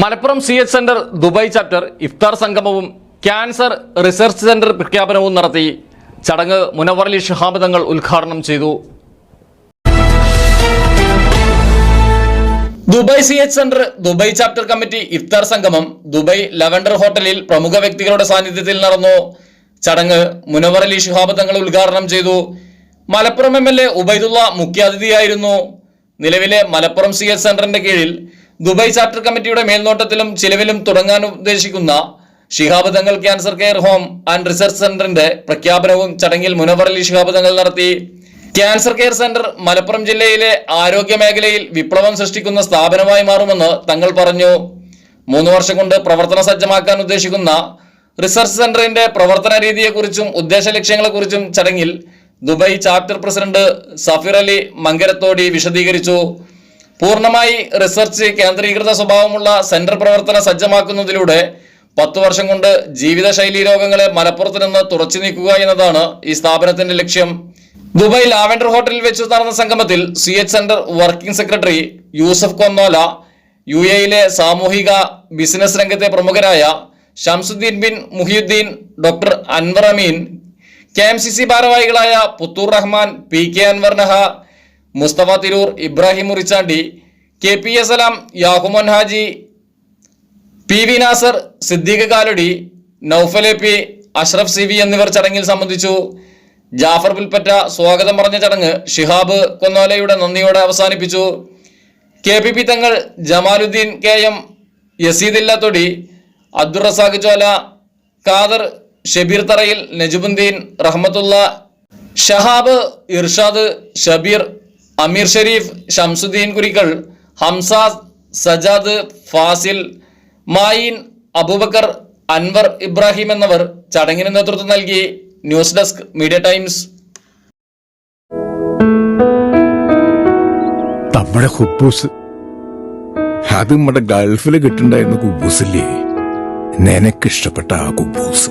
Malappuram C H centre Dubai chapter ഇഫ്താർ സംഗമവും cancer research centre പ്രഖ്യാപനവും നടത്തി ചടങ്ങ് മുനവറലി ഷഹാബദങ്ങൾ ഉദ്ഘാടനം ചെയ്തു. Dubai C H centre Dubai chapter committee ഇഫ്താർ സംഗമം ദുബായ് ലവൻഡർ ഹോട്ടലിൽ പ്രമുഖ വ്യക്തികളുടെ സാന്നിധ്യത്തിൽ നടന്നു. ചടങ്ങ് മുനവറലി തങ്ങൾ ഉദ്ഘാടനം ചെയ്തു. Malappuram M L A Ubaidulla മുഖ്യാതിഥിയായിരുന്നു. നിലവിലെ മലപ്പുറം സി എച്ച് സെന്ററിന്റെ കീഴിൽ ദുബായ് ചാപ്റ്റർ കമ്മിറ്റിയുടെ മേൽനോട്ടത്തിലും ചിലവിലും തുടങ്ങാൻ ഉദ്ദേശിക്കുന്ന Shihab Thangal cancer care home and research സെന്ററിന്റെ പ്രഖ്യാപനവും ചടങ്ങിൽ മുനവർ അലി ഷിഹാബ് തങ്ങൾ നടത്തി. ക്യാൻസർ കെയർ സെന്റർ മലപ്പുറം ജില്ലയിലെ ആരോഗ്യ മേഖലയിൽ വിപ്ലവം സൃഷ്ടിക്കുന്ന സ്ഥാപനമായി മാറുമെന്ന് തങ്ങൾ പറഞ്ഞു. മൂന്ന് വർഷം കൊണ്ട് പ്രവർത്തന സജ്ജമാക്കാൻ ഉദ്ദേശിക്കുന്ന റിസർച്ച് സെന്ററിന്റെ പ്രവർത്തന രീതിയെക്കുറിച്ചും ഉദ്ദേശ ലക്ഷ്യങ്ങളെക്കുറിച്ചും ചടങ്ങിൽ Dubai chapter president Safeer Ali Mankarathodi വിശദീകരിച്ചു. പൂർണമായി റിസർച്ച് കേന്ദ്രീകൃത സ്വഭാവമുള്ള സെന്റർ പ്രവർത്തന സജ്ജമാക്കുന്നതിലൂടെ പത്ത് വർഷം കൊണ്ട് ജീവിതശൈലി രോഗങ്ങളെ മലപ്പുറത്ത് നിന്ന് തുറച്ചു നീക്കുക എന്നതാണ് ഈ സ്ഥാപനത്തിന്റെ ലക്ഷ്യം. ദുബായ് ലാവൻഡർ ഹോട്ടലിൽ വെച്ച് നടന്ന സംഗമത്തിൽ C H centre working secretary Yusuf Konnola U എയിലെ സാമൂഹിക ബിസിനസ് രംഗത്തെ പ്രമുഖരായ Shamsuddeen bin Muhiyuddeen doctor Anwar Ameen K M C C ഭാരവാഹികളായ Puthur Rahman P K Anwar Naha Mustafa Tirur Ibrahim Murichandi K P S Salam Yahumon Haji P V Nasar Siddique Kalady Noufal A P Ashraf C V എന്നിവർ ചടങ്ങിൽ സംബന്ധിച്ചു. ജാഫർ പുൽപ്പറ്റ സ്വാഗതം പറഞ്ഞ ചടങ്ങ് ഷിഹാബ് കൊന്നോലയുടെ നന്ദിയോടെ അവസാനിപ്പിച്ചു. K P P Thangal Jamaluddin K M യസീദില്ല Thodi Abdul Razak Chola Khader Shabeer Tharayil Najubuddin Rahmatullah Shahab Irshad Shabeer അമീർ ഷരീഫ് ഷംസുദ്ദീൻ കുരിക്കൾ ഹംസ സജാദ് ഫാസിൽ മായിൻ അബൂബക്കർ അൻവർ ഇബ്രാഹിം എന്നിവർ ചടങ്ങിന് നേതൃത്വം നൽകി. News desk media times. നമ്മുടെ ഹുബൂസ്. അത് നമ്മുടെ ഗൾഫിൽ കിട്ടുണ്ടായിരുന്ന കുബൂസില്ലേ? നിനക്കിഷ്ടപ്പെട്ട ആ കുബൂസ്.